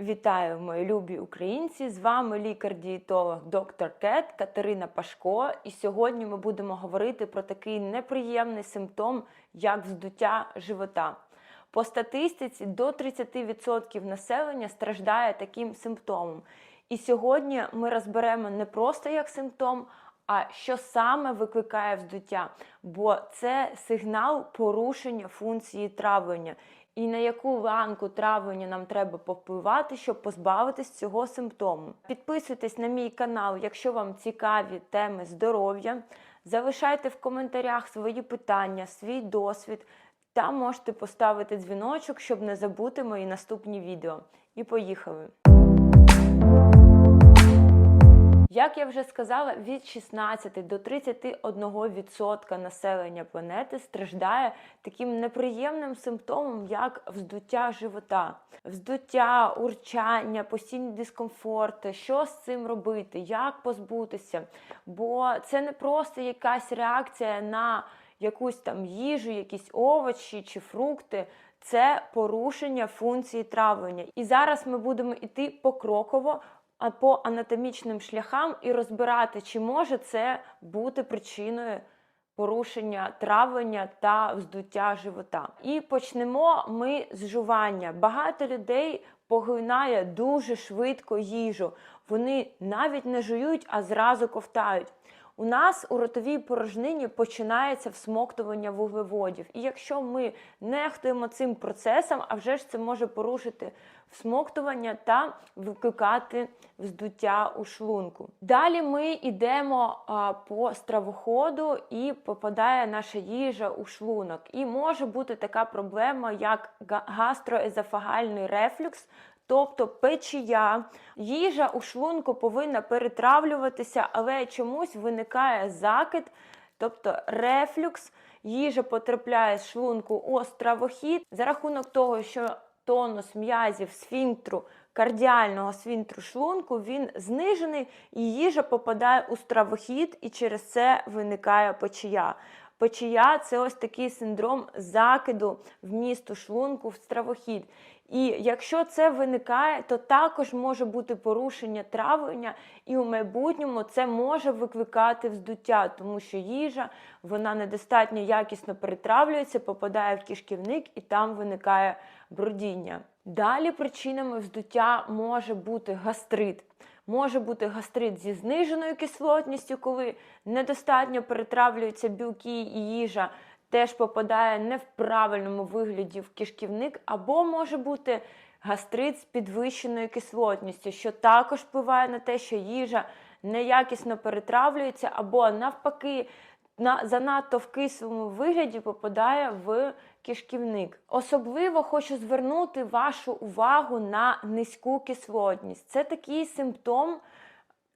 Вітаю, мої любі українці! З вами лікар-дієтолог доктор Кет Катерина Пашко. І сьогодні ми будемо говорити про такий неприємний симптом, як вздуття живота. По статистиці до 30% населення страждає таким симптомом. І сьогодні ми розберемо не просто як симптом, а що саме викликає вздуття, бо це сигнал порушення функції травлення. І на яку ланку травлення нам треба повпливати, щоб позбавитись цього симптому. Підписуйтесь на мій канал, якщо вам цікаві теми здоров'я. Залишайте в коментарях свої питання, свій досвід та можете поставити дзвіночок, щоб не забути мої наступні відео. І поїхали! Як я вже сказала, від 16 до 31% населення планети страждає таким неприємним симптомом, як вздуття живота, вздуття, урчання, постійні дискомфорти. Що з цим робити, як позбутися? Бо це не просто якась реакція на якусь там їжу, якісь овочі чи фрукти. Це порушення функції травлення. І зараз ми будемо йти покроково по анатомічним шляхам і розбирати, чи може це бути причиною порушення травлення та вздуття живота. І почнемо ми з жування. Багато людей поглинає дуже швидко їжу. Вони навіть не жують, а зразу ковтають. У нас у ротовій порожнині починається всмоктування вуглеводів. І якщо ми нехтуємо цим процесом, а вже ж це може порушити всмоктування та викликати вздуття у шлунку. Далі ми йдемо по стравоходу і попадає наша їжа у шлунок. І може бути така проблема, як гастроезофагальний рефлюкс. Тобто печія, їжа у шлунку повинна перетравлюватися, але чомусь виникає закид, тобто рефлюкс, їжа потрапляє з шлунку у стравохід за рахунок того, що тонус м'язів сфінктру, кардіального сфінктру шлунку, він знижений, і їжа попадає у стравохід, і через це виникає печія. Печія це ось такий синдром закиду вмісту шлунку в стравохід. І якщо це виникає, то також може бути порушення травлення, і у майбутньому це може викликати вздуття, тому що їжа вона недостатньо якісно перетравлюється, попадає в кишківник і там виникає брудіння. Далі причинами вздуття може бути гастрит. Може бути гастрит зі зниженою кислотністю, коли недостатньо перетравлюються білки і їжа теж попадає не в правильному вигляді в кишківник, або може бути гастрит з підвищеною кислотністю, що також впливає на те, що їжа неякісно перетравлюється, або навпаки. На занадто в кислому вигляді попадає в кишківник. Особливо хочу звернути вашу увагу на низьку кислотність. Це такий симптом,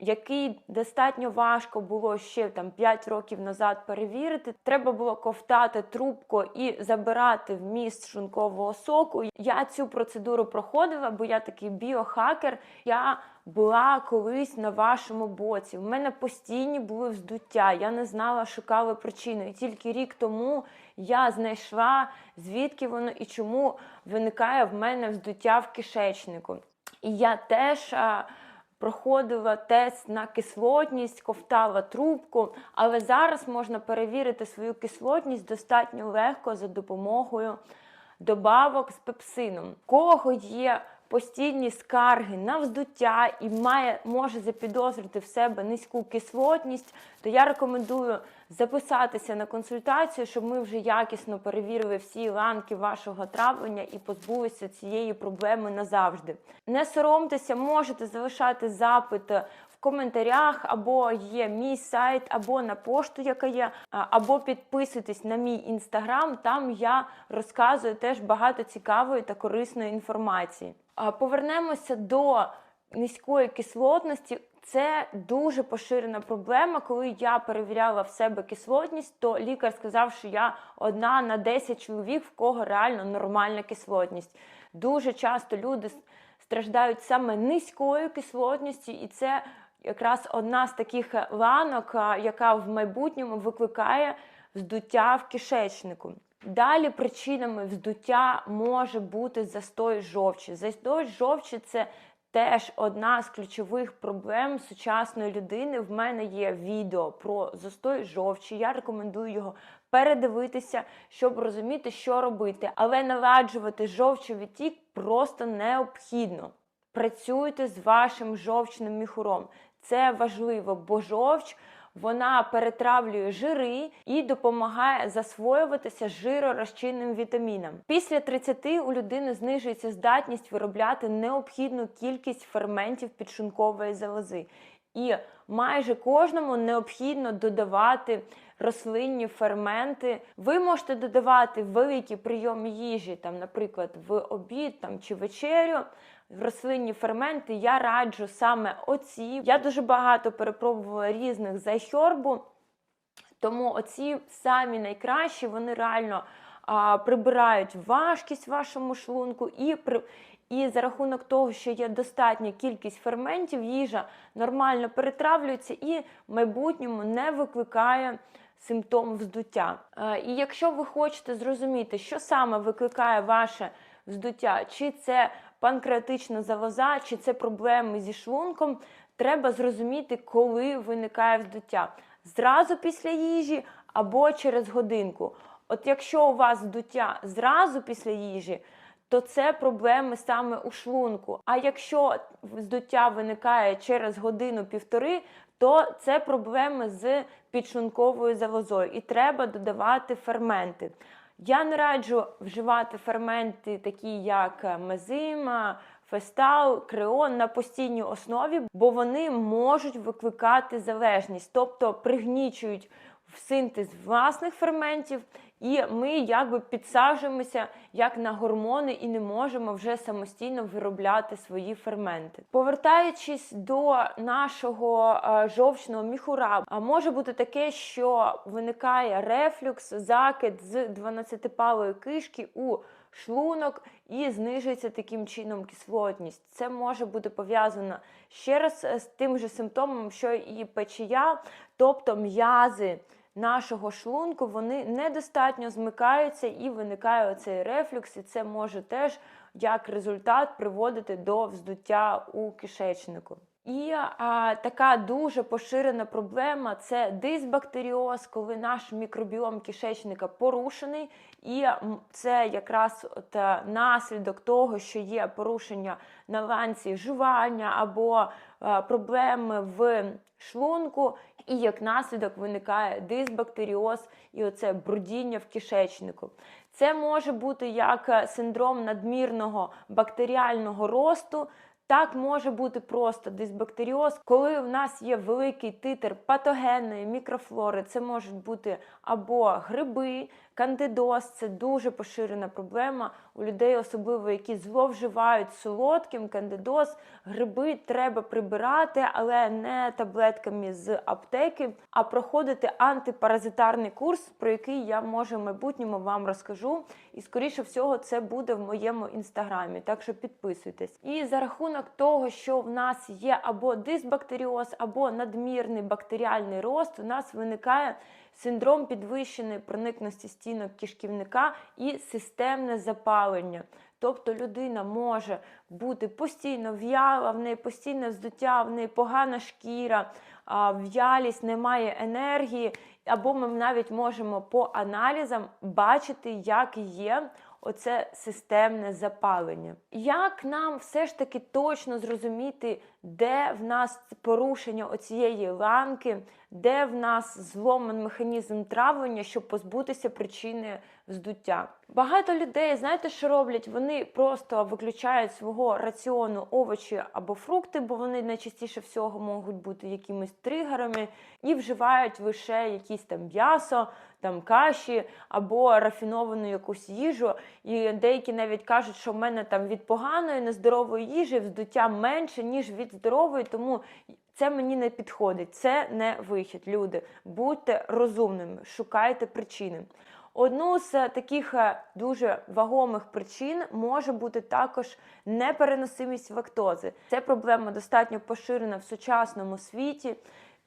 який достатньо важко було ще там 5 років назад перевірити. Треба було ковтати трубку і забирати вміст шлункового соку. Я цю процедуру проходила, бо я такий біохакер. Я була колись на вашому боці. В мене постійні були вздуття. Я не знала, шукала причину. І тільки рік тому я знайшла, звідки воно і чому виникає в мене вздуття в кишечнику. І я теж проходила тест на кислотність, ковтала трубку, але зараз можна перевірити свою кислотність достатньо легко за допомогою добавок з пепсином. Кого є постійні скарги на вздуття і має, може запідозрити в себе низьку кислотність, то я рекомендую записатися на консультацію, щоб ми вже якісно перевірили всі ланки вашого травлення і позбулися цієї проблеми назавжди. Не соромтеся, можете залишати запит. Коментарях або є мій сайт, або на пошту, яка є, або підписуйтесь на мій інстаграм. Там я розказую теж багато цікавої та корисної інформації. Повернемося до низької кислотності. Це дуже поширена проблема. Коли я перевіряла в себе кислотність, то лікар сказав, що я одна на 10 чоловік, в кого реально нормальна кислотність. Дуже часто люди страждають саме низькою кислотністю, і це якраз одна з таких ланок, яка в майбутньому викликає вздуття в кишечнику. Далі причинами вздуття може бути застой жовчі. Застой жовчі це теж одна з ключових проблем сучасної людини. В мене є відео про застой жовчі. Я рекомендую його передивитися, щоб розуміти, що робити. Але наладжувати жовчовий тік просто необхідно. Працюйте з вашим жовчним міхуром. Це важливо, бо жовч вона перетравлює жири і допомагає засвоюватися жиророзчинним вітамінам. Після 30 у людини знижується здатність виробляти необхідну кількість ферментів підшлункової залози. І майже кожному необхідно додавати рослинні ферменти. Ви можете додавати великі прийоми їжі, там, наприклад, в обід там, чи вечерю. Рослинні ферменти я раджу саме оці. Я дуже багато перепробувала різних з айхербу, тому оці самі найкращі, вони реально а, прибирають важкість вашому шлунку і при. І за рахунок того, що є достатня кількість ферментів, їжа нормально перетравлюється і в майбутньому не викликає симптом вздуття. І якщо ви хочете зрозуміти, що саме викликає ваше вздуття, чи це панкреатична залоза, чи це проблеми зі шлунком, треба зрозуміти, коли виникає вздуття. Зразу після їжі або через годинку. От якщо у вас вздуття зразу після їжі, то це проблеми саме у шлунку. А якщо вздуття виникає через годину-півтори, то це проблеми з підшлунковою залозою, і треба додавати ферменти. Я не раджу вживати ферменти, такі як мезима, фестал, креон на постійній основі, бо вони можуть викликати залежність, тобто пригнічують в синтез власних ферментів, і ми якби підсаджуємося як на гормони і не можемо вже самостійно виробляти свої ферменти. Повертаючись до нашого е, жовчного міхура, може бути таке, що виникає рефлюкс, закид з 12-палої кишки у шлунок і знижується таким чином кислотність. Це може бути пов'язано ще раз з тим же симптомом, що і печія, тобто м'язи нашого шлунку вони недостатньо змикаються і виникає оцей рефлюкс, і це може теж як результат приводити до вздуття у кишечнику. І а, така дуже поширена проблема це дисбактеріоз, коли наш мікробіом кишечника порушений, і це якраз от, е, наслідок того, що є порушення на ланці жування або е, проблеми в шлунку, і як наслідок виникає дисбактеріоз і оце брудіння в кишечнику. Це може бути як е, синдром надмірного бактеріального росту. Так може бути просто дисбактеріоз, коли в нас є великий титр патогенної мікрофлори, це можуть бути або гриби, кандидоз, це дуже поширена проблема у людей, особливо які зловживають солодким, кандидоз, гриби треба прибирати, але не таблетками з аптеки, а проходити антипаразитарний курс, про який я може в майбутньому вам розкажу. І скоріше всього це буде в моєму інстаграмі. Так що підписуйтесь. І за рахунок того, що в нас є або дисбактеріоз, або надмірний бактеріальний рост, у нас виникає синдром підвищеної проникності стінок кишківника і системне запалення. Тобто людина може бути постійно в'яла, в неї постійне вздуття, в неї погана шкіра, в'ялість, немає енергії, або ми навіть можемо по аналізам бачити, як є оце системне запалення. Як нам все ж таки точно зрозуміти, де в нас порушення оцієї ланки, де в нас зломан механізм травлення, щоб позбутися причини вздуття? Багато людей, знаєте, що роблять? Вони просто виключають свого раціону овочі або фрукти, бо вони найчастіше всього можуть бути якимись тригерами, і вживають лише якісь там м'ясо, там каші або рафіновану якусь їжу. І деякі навіть кажуть, що в мене там від поганої нездорової їжі вздуття менше, ніж від здорової, тому це мені не підходить. Це не вихід. Люди, будьте розумними, шукайте причини. Одну з таких е, дуже вагомих причин може бути також непереносимість лактози. Це проблема достатньо поширена в сучасному світі.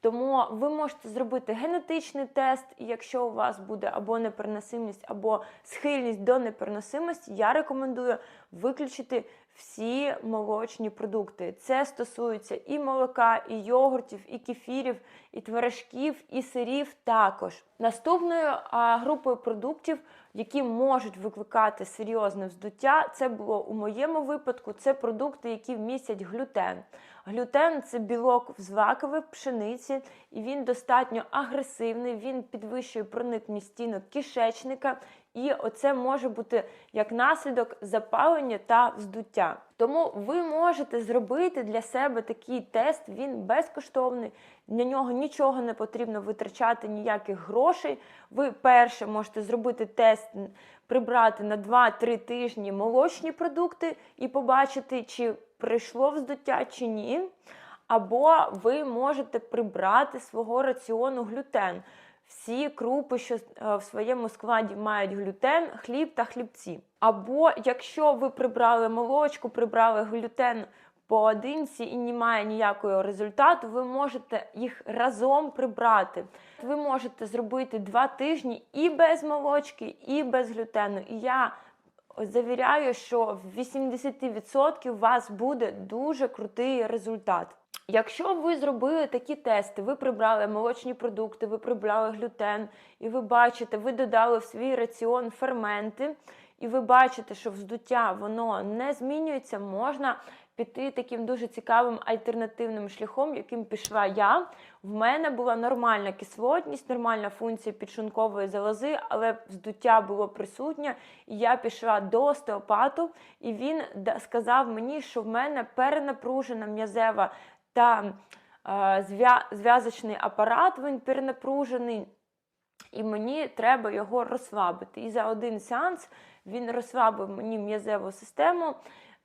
Тому ви можете зробити генетичний тест, і якщо у вас буде або непереносимість, або схильність до непереносимості, я рекомендую виключити всі молочні продукти. Це стосується і молока, і йогуртів, і кефірів, і творожків, і сирів також. Наступною а, групою продуктів, які можуть викликати серйозне вздуття, це було у моєму випадку. Це продукти, які містять глютен. Глютен це білок в злаковій пшениці, і він достатньо агресивний. Він підвищує проникність стінок кишечника, і оце може бути як наслідок запалення та вздуття. Тому ви можете зробити для себе такий тест. Він безкоштовний, на нього нічого не потрібно витрачати, ніяких грошей. Ви перше можете зробити тест, прибрати на 2-3 тижні молочні продукти і побачити, чи прийшло вздуття чи ні. Або ви можете прибрати свого раціону глютен. Всі крупи, що е, в своєму складі мають глютен, хліб та хлібці. Або якщо ви прибрали молочку, прибрали глютен поодинці і немає ніякого результату, ви можете їх разом прибрати. Ви можете зробити два тижні і без молочки, і без глютену. І я завіряю, що в 80% у вас буде дуже крутий результат. Якщо ви зробили такі тести, ви прибрали молочні продукти, ви прибрали глютен, і ви бачите, ви додали в свій раціон ферменти, і ви бачите, що вздуття воно не змінюється, можна піти таким дуже цікавим альтернативним шляхом, яким пішла я. В мене була нормальна кислотність, нормальна функція підшлункової залози, але вздуття було присутнє. І я пішла до остеопату, і він сказав мені, що в мене перенапружена м'язева та е, зв'язочний апарат, він перенапружений, і мені треба його розслабити. І за один сеанс він розслабив мені м'язеву систему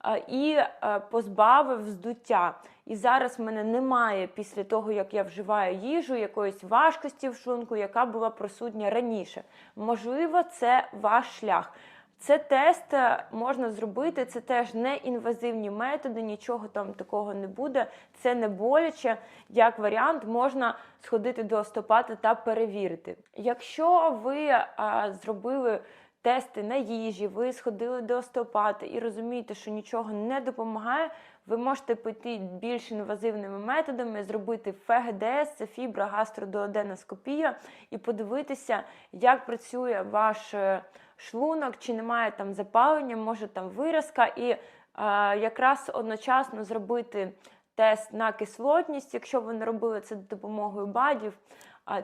е, і е, позбавив вздуття. І зараз в мене немає після того, як я вживаю їжу, якоїсь важкості в шлунку, яка була присутня раніше. Можливо, це ваш шлях. Це тест е, можна зробити, це теж не інвазивні методи, нічого там такого не буде. Це не боляче. Як варіант, можна сходити до остеопата та перевірити. Якщо ви а, зробили тести на їжі, ви сходили до остеопата і розумієте, що нічого не допомагає, ви можете піти більш інвазивними методами, зробити ФГДС, це фіброгастродуоденоскопія, і подивитися, як працює ваш е, шлунок, чи немає там запалення, може там виразка, і е, якраз одночасно зробити тест на кислотність, якщо ви не робили це за допомогою бадів,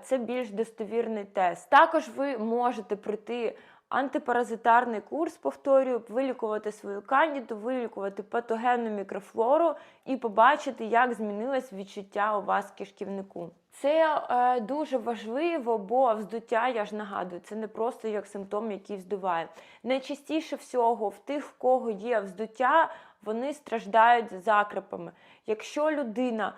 це більш достовірний тест. Також ви можете пройти антипаразитарний курс, повторюю, вилікувати свою кандіду, вилікувати патогенну мікрофлору і побачити, як змінилось відчуття у вас кишківнику. Це е, дуже важливо, бо вздуття, я ж нагадую, це не просто як симптом, який вздуває. Найчастіше всього в тих, в кого є вздуття, вони страждають закрепами. Якщо людина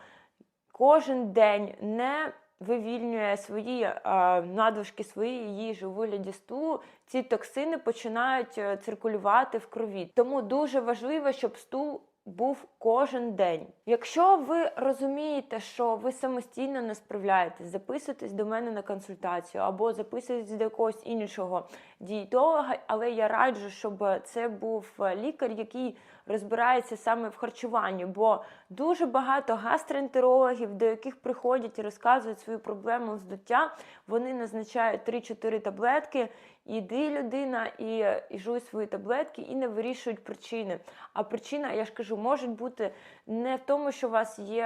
кожен день не вивільнює свої а, надлишки своєї їжі у вигляді стулу, ці токсини починають е, циркулювати в крові. Тому дуже важливо, щоб стул був кожен день. Якщо ви розумієте, що ви самостійно не справляєтесь, записуйтесь до мене на консультацію або записуйтесь до якогось іншого дієтолога, але я раджу, щоб це був лікар, який розбирається саме в харчуванні, бо дуже багато гастроентерологів, до яких приходять і розказують свою проблему вздуття, вони назначають 3-4 таблетки. Іди людина і, і жуй свої таблетки і не вирішують причини. А причина, я ж кажу, може бути не в тому, що у вас є,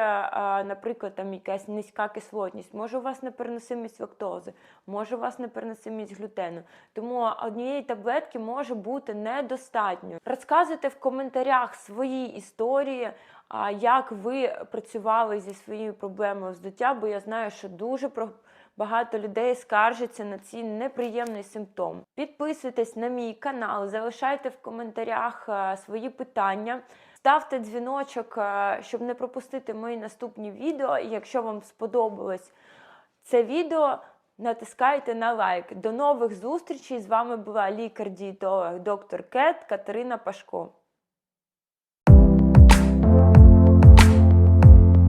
наприклад, там якась низька кислотність, може у вас непереносимість лактози, може у вас непереносимість глютену. Тому однієї таблетки може бути недостатньо. Розказуйте в коментарях свої історії. Як ви працювали зі своєю проблемою вздуття, бо я знаю, що дуже багато людей скаржаться на ці неприємний симптом. Підписуйтесь на мій канал, залишайте в коментарях свої питання. Ставте дзвіночок, щоб не пропустити мої наступні відео. І якщо вам сподобалось це відео, натискайте на лайк. До нових зустрічей! З вами була лікар-дієтолог доктор Кет Катерина Пашко.